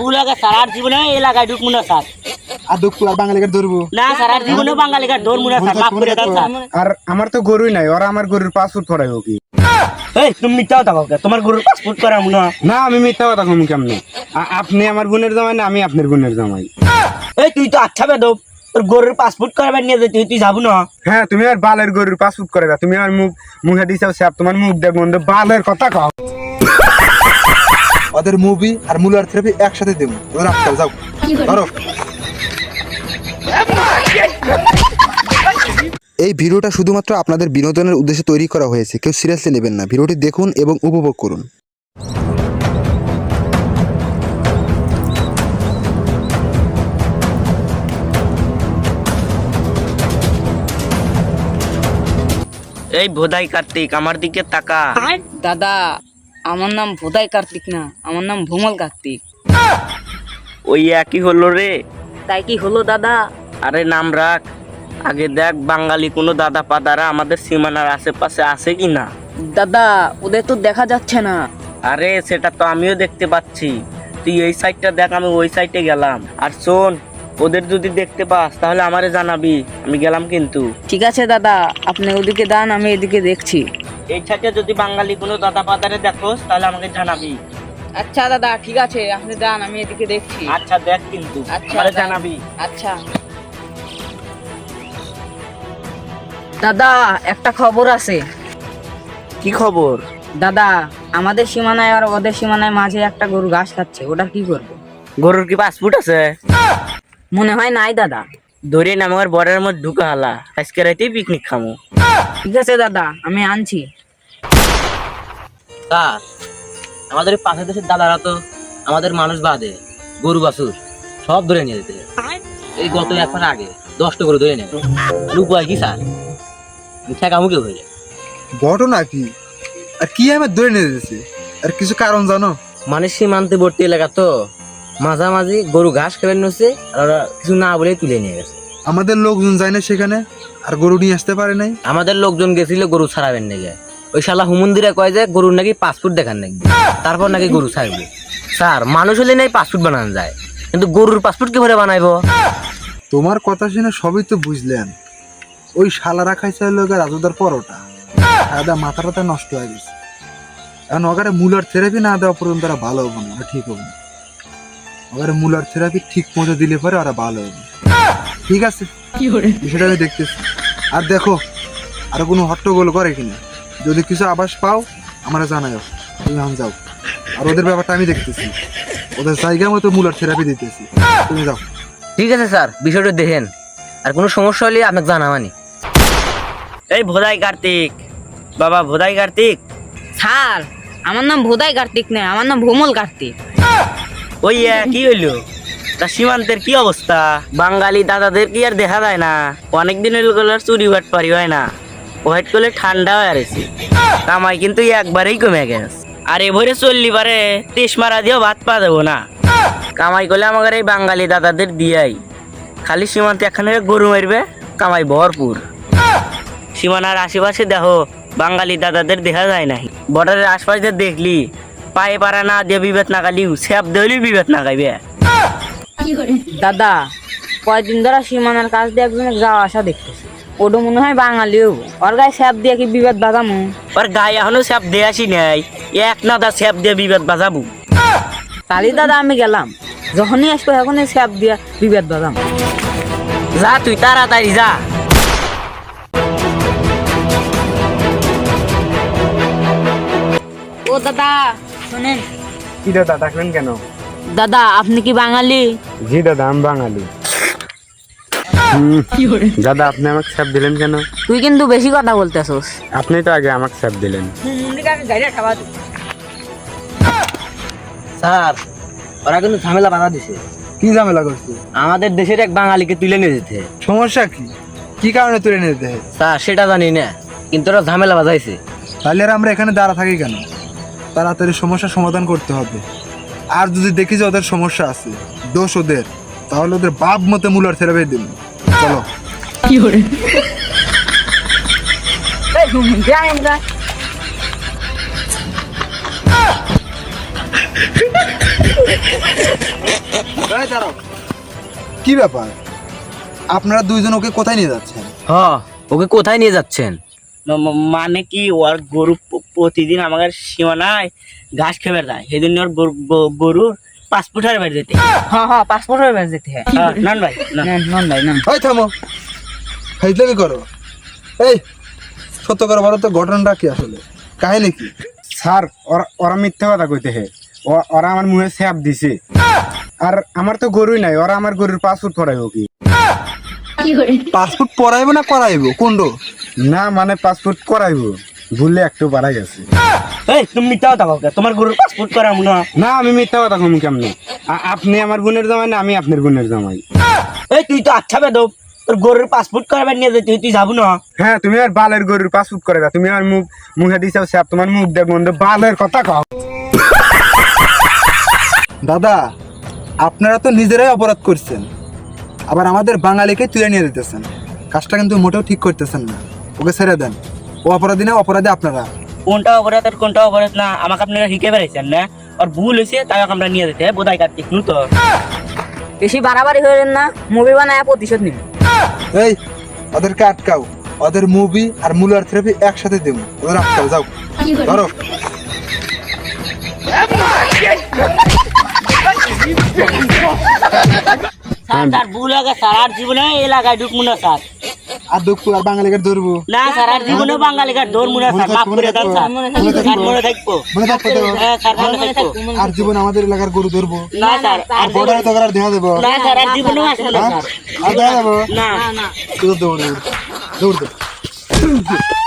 ভুল আগে স্যার। আর জীবনে এলাকায় ঢুকবো না স্যার। আর বাঙালিকে ধরবো? না স্যার আর জীবনে বাঙালিকে ধরবো না স্যার। মাফ করে দেন স্যার। আর আমার তো গরুই নাই ওরা আমার গরুর পাসপোর্ট কি? এই তুমি মিথ্যা কথা বলছো তোমার গরুর পাসপোর্ট করা না। না আমি মিথ্যা কথা কম কেমনে? আপনি আমার বোনের জামাই না আমি আপনার বোনের জামাই। এই তুই তো আচ্ছা বেদব। তোর গরুর পাসপোর্ট করাবার নিয়ে যেতে তুই যাব না। হ্যাঁ তুমি আর বালের গরুর পাসপোর্ট করাইবা। তুমি আমার মুখ মুখে দিছাও স্যাপ তোমার মুখ দেখ বন্ধু বালের কথা কও। ওদের মুভি আর মুলার থেরাপি একসাথে দেবো। ওদের আজকাল যাও। ধরো। এই ভিডিওটা শুধুমাত্র আপনাদের বিনোদনের উদ্দেশ্যে তৈরি করা হয়েছে। কেউ সিরিয়াসলি নেবেন না। ভিডিওটি দেখুন এবং উপভোগ করুন। এই ভোদাই কার্তিক আমার দিকে তাকা। দাদা। আমার নাম ভোদাই কার্তিক না আমার নাম ভোমল কার্তিক। ওই একই হলো রে। তাই কি হলো দাদা? আরে নাম রাখ। আগে দেখ বাঙালি কোনো দাদা পাদারা আমাদের সীমানার আশেপাশে আছে কি না। দাদা ওদের তো দেখা যাচ্ছে না। আরে সেটা তো আমিও দেখতে পাচ্ছি। তুই এই সাইডটা দেখ আমি ওই সাইডে গেলাম। আর শোন ওদের যদি দেখতে পাস তাহলে আমারে জানাবি। আমি গেলাম কিন্তু। ঠিক আছে দাদা আপনি ওদিকে দান আমি এদিকে দেখছি। এই সাইডে যদি বাঙালি কোনো দাদা পাদারে দেখোস তাহলে আমাকে জানাবি। আচ্ছা দাদা ঠিক আছে আপনি যান আমি এদিকে দেখছি। আচ্ছা দেখ কিন্তু আচ্ছা, দাদা। জানাবি। আচ্ছা। দাদা একটা খবর আছে। কি খবর? দাদা আমাদের সীমানায় আর ওদের সীমানায় মাঝে একটা গরু ঘাস খাচ্ছে ওটা কি করব? গরুর কি পাসপোর্ট আছে? মনে হয় নাই দাদা। ধরে না আমার বর্ডারের মধ্যে ঢুকা হালা। আজকে রাতেই পিকনিক খামো। ঠিক আছে দাদা আমি আনছি। স্যার আমাদের পাশের দেশের দাদারা তো আমাদের মানুষ বাদে গরু বাছুর সব ধরে নিয়ে যেতে। এই গত এক মাস আগে দশটা গরু ধরে নেয় উপায় কি স্যার? ঠেকামুখি হয়ে যায় ঘটনা কি? আর কি আমার ধরে নিয়ে যেতেছে? আর কিছু কারণ জানো? মানে সীমান্তবর্তী এলাকা তো মাঝামাঝি গরু ঘাস খেলে নিচ্ছে আর ওরা কিছু না বলে তুলে নিয়ে গেছে। আমাদের লোকজন যায় না সেখানে আর গরু নিয়ে আসতে পারে নাই। আমাদের লোকজন গেছিল গরু ছাড়াবেন নাকি? ওই শালা হুমন্দিরা কয় যে গরুর নাকি পাসপোর্ট দেখান নাকি? তারপর নাকি গরু ছাড়বে। স্যার মানুষ হলে নাই পাসপোর্ট বানানো যায়। কিন্তু গরুর পাসপোর্ট কীভাবে বানাইবো? তোমার কথা শুনে সবই তো বুঝলেন। ওই শালারা খাইছে গিয়ে রাজুদার পরোটা। দাদা মাথা টাথা নষ্ট হয়ে গেছে। এখন ওখানে মূলার থেরাপি না দেওয়া পর্যন্ত ওরা ভালো হবে না ঠিক হবে না। ওখানে মূলার থেরাপি ঠিক মতো দিলে পরে ওরা ভালো হবে। ঠিক আছে। বিষয়টা আমি দেখতেছি। আর দেখো আর কোনো হট্টগোল করে কিনা? যদি কিছু আভাস পাও আমরা জানাও তুমি আম যাও। আর ওদের ব্যাপারটা আমি দেখতেছি। ওদের জায়গা মতো মুলার থেরাপি দিতেছি। তুমি যাও। ঠিক আছে স্যার। বিষয়টা দেখেন। আর কোনো সমস্যা হলে আপনাকে জানাবানি। এই ভোদাই কার্তিক। বাবা ভোদাই কার্তিক? স্যার আমার নাম ভোদাই কার্তিক না আমার নাম ভোমল কার্তিক। ওই কি হইল? তা সীমান্তের কি অবস্থা? বাঙালি দাদাদের কি আর দেখা যায় না? অনেক দিনেরগুলো চুরি বাট পারি হয় না। হোয়াইট করলে ঠান্ডা হয়ে গেছে কামাই কিন্তু একবারেই কমে গেছে। আর এভরে চললি পারে তেস মারা দিয়েও ভাত পা দেবো না। কামাই করলে আমাদের এই বাঙালি দাদাদের দিয়াই। খালি সীমান্তে এখানে গরু মারবে, কামাই ভরপুর। সীমানার আশেপাশে দেখো, বাঙালি দাদাদের দেখা যায় নাই। বর্ডারের আশপাশে দেখলি, পায়ে পারা না দিয়ে বিভেদ না গালি স্যাপ দিলি বিভেদ না গাইবে দাদা কয়দিন ধরে সীমানার কাছ দিয়ে একজনের যাওয়া আসা দেখতেছি। ওটা মনে হয় বাঙালিও ওর গায়ে স্যাপ দিয়ে কি বিবাদ বাগামু ওর গায়ে এখনও স্যাপ দিয়ে আসি নাই। এক না দা স্যাপ দিয়ে বিভেদ বাজাবো। কালি দাদা আমি গেলাম। যখনই আসব তখনই স্যাপ দিয়ে বিবাদ বাগাম যা তুই তাড়াতাড়ি যা। ও দাদা শোনেন। কি দাদা ডাকলেন কেন? দাদা আপনি কি বাঙালি? জি দাদা আমি বাঙালি। দাদা আপনি আমাকে স্যাপ দিলেন কেন? তুই কিন্তু বেশি কথা বলতেছস। আপনি তো আগে আমাকে স্যাপ দিলেন। স্যার ওরা কিন্তু ঝামেলা বাধা দিছে। কি ঝামেলা করছে আমাদের দেশের এক বাঙালিকে তুলে নিয়ে যেতে। সমস্যা কি? কি কারণে তুলে নিয়ে যেতে? স্যার সেটা জানি না কিন্তু ওরা ঝামেলা বাজাইছে তাহলে আর আমরা এখানে দাঁড়া থাকি কেন? তাড়াতাড়ি সমস্যার সমাধান করতে হবে। আর যদি দেখি যে ওদের সমস্যা আছে দোষ ওদের তাহলে ওদের বাপ মতে মুলার থেরাপি দিন। চলো। কি এই দাঁড়াও। কি ব্যাপার? আপনারা দুইজন ওকে কোথায় নিয়ে যাচ্ছেন? হ ওকে কোথায় নিয়ে যাচ্ছেন? মানে কি ওর গরু প্রতিদিন আমাদের সীমানায় ঘাস খেবে দেয় সেদিন ওর গরু- গ- গরুর পাসপোর্ট হারে বাড়ি যেতে। হ্যাঁ হ্যাঁ পাসপোর্টের ব্যাস যেতে হ্যাঁ, নন ভাই নন। ভাই নন। ওই থামো। করো। এই সত্য করে বলো তো ঘটনাটা কি আসলে? কাহিনী কি? স্যার ওরা ওরা মিথ্যা কথা কইতে হে। ওরা আমার মুখে স্যাপ দিছে। আর আমার তো গরুই নাই ওরা আমার গরুর পাসপোর্ট করাইবো কি? পাসপোর্ট পড়াইবো না করাইবো কোনটো না মানে পাসপোর্ট করাইবো। ভুললে একটু বাড়াই গেছে। এই তুমি মিথ্যা কথা কাউকে তোমার গরুর পাসপোর্ট না। আমি মিথ্যা কথা কম কেমনে? আ- আপনি আমার বোনের জামাই না আমি আপনার বোনের জামাই। এই তুই তো আচ্ছা বেদব। তোর গরুর পাসপোর্ট করাবার নিয়ে যেতে তুই যাব না। হ্যাঁ তুমি আর বালের গরুর পাসপোর্ট তুমি আমার মুখ মুখে দিছাও স্যাপ তোমার মুখ দেখ বন্ধু বালের কথা কও। দাদা আপনারা তো নিজেরাই অপরাধ করছেন। আবার আমাদের বাঙালিকে তুলে নিয়ে দিতেছেন কাজটা কিন্তু মোটেও ঠিক করতেছেন না। ওকে ছেড়ে দেন। ও অপরাধী না অপরাধী আপনারা। কোনটা অপরাধ আর কোনটা অপরাধ না আমাকে আপনারা শিখে বেড়াইছেন না? আর ভুল হয়েছে তাই আমরা নিয়ে যেতে বোধাই কাটতে নু তো বেশি বাড়াবাড়ি হইলেন না মুভি বানায় প্রতিশোধ নিন এই ওদেরকে আটকাও। ওদের মুভি আর মুলার থেরাপি একসাথে দেবো। ওদের আটকাও যাও। ধরো। স্যার তার ভুল আগে স্যার। আর জীবনে এলাকায় ঢুকবো না স্যার। আর দুঃখ আর বাঙালিকে ধরবো? না স্যার আর জীবনে বাঙালি কার ধর্ম না স্যার মাফ করে দেন স্যার মনে থাকব। মনে থাকব হ্যাঁ স্যার মনে থাকব। আর জীবন আমাদের এলাকার গরু ধরবো? না স্যার আর বর্ডারে তো আর দেখা দেবো? না স্যার আর জীবনে আসব না হ্যাঁ? স্যার। আর দেখা দেবো? না। দৌড় দৌড় দৌড় দৌড়। দৌড়